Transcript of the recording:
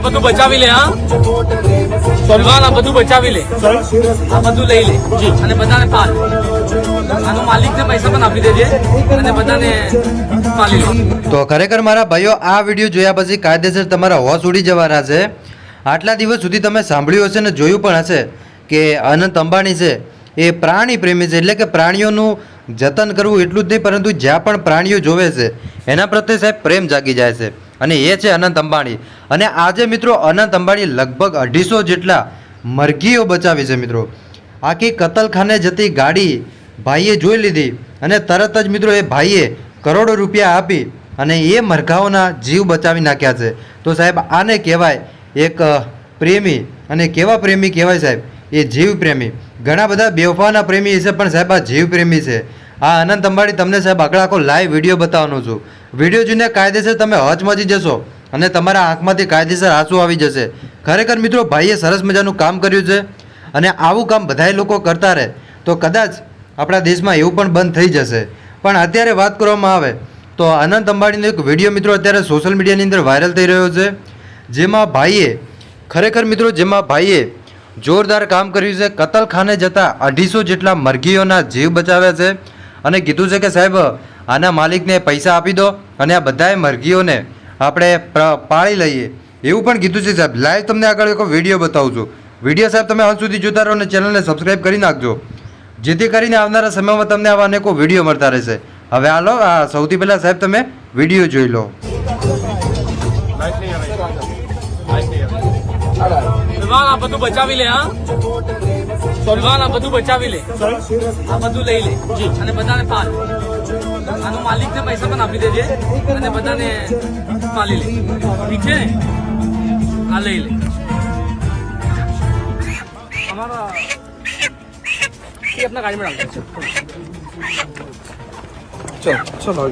આ બધું બચાવી લે, હા? ભગવાન આ બધું બચાવી લે. આ બધું લઈ લે. અને બધાને પાલ. આનો માલિકને પૈસા પણ આપી દેજે અને બધાને તો ખરેખર મારા ભાઈઓ, આ વીડિયો જોયા પછી કાયદેસર તમારા હોશ ઉડી જવાના છે. આટલા દિવસ સુધી તમે સાંભળ્યું હશે ને જોયું પણ હશે કે અનંત અંબાણી છે, એ પ્રાણી પ્રેમી છે. એટલે કે પ્રાણીઓનું જતન કરવું એટલું જ નહીં, પરંતુ જ્યાં પણ પ્રાણીઓ જોવે છે, એના પ્રત્યે સાહેબ પ્રેમ જાગી જાય છે. અને એ છે અનંત અંબાણી. અને આજે મિત્રો અનંત અંબાણી લગભગ અઢીસો જેટલા મરઘીઓ બચાવી છે મિત્રો. આખી કતલખાને જતી ગાડી ભાઈએ જોઈ લીધી અને તરત જ મિત્રો એ ભાઈએ કરોડો રૂપિયા આપી અને એ મરઘાઓના જીવ બચાવી નાખ્યા છે. તો સાહેબ, આને કહેવાય એક પ્રેમી અને કેવા પ્રેમી કહેવાય સાહેબ? એ જીવ પ્રેમી. ઘણા બધા બેવફાના પ્રેમી છે પણ સાહેબ, આ જીવ પ્રેમી છે. આ અનંત અંબાણી, તમને સાહેબ આગળ આખો લાઈવ વીડિયો બતાવવાનો છું. વીડિયો જોઈને કાયદેસર તમે હચમચી જશો અને તમારા આંખમાંથી કાયદેસર આંસુ આવી જશે. ખરેખર મિત્રો, ભાઈએ સરસ મજાનું કામ કર્યું છે અને આવું કામ બધાય લોકો કરતા રહે, તો કદાચ આપણા દેશમાં એવું પણ બંધ થઈ જશે. પણ અત્યારે વાત કરવામાં આવે, તો અનંત અંબાણીનો એક વીડિયો મિત્રો અત્યારે સોશિયલ મીડિયાની અંદર વાયરલ થઈ રહ્યો છે, જેમાં ભાઈએ, ખરેખર મિત્રો, જેમાં ભાઈએ જોરદાર કામ કર્યું છે. કતલખાને જતા અઢીસો જેટલા મરઘીઓના જીવ બચાવ્યા છે. અને કીધું છે કે સાહેબ આના માલિકને પૈસા આપી દો અને આ બધાએ મરઘીઓને આપણે પાળી લઈએ. એવું પણ કીધું છે સાહેબ. લાઈવ તમને આગળ એક વીડિયો બતાવું છું. વીડિયો સાહેબ તમે હાલ સુધી જોતા રહો અને ચેનલને સબસ્ક્રાઈબ કરી નાખજો. જેથી કરીને આવનારા સમયમાં તમને આવા અનેકો વીડિયો મળતા રહેશે. હવે હાલો આ સૌથી પહેલાં સાહેબ તમે વીડિયો જોઈ લો. બધું બચાવી લે હા? ના બધું બચાવી લે. આ બધું લઈ લે. અને બધાને પાલ. આનો માલિકને પૈસા પણ આપી દેજે અને બધાને પાલી લે. ઠીક છે આ લઈ લે. અમારા આપના ગાડી માં ડાલ ચલો ચલો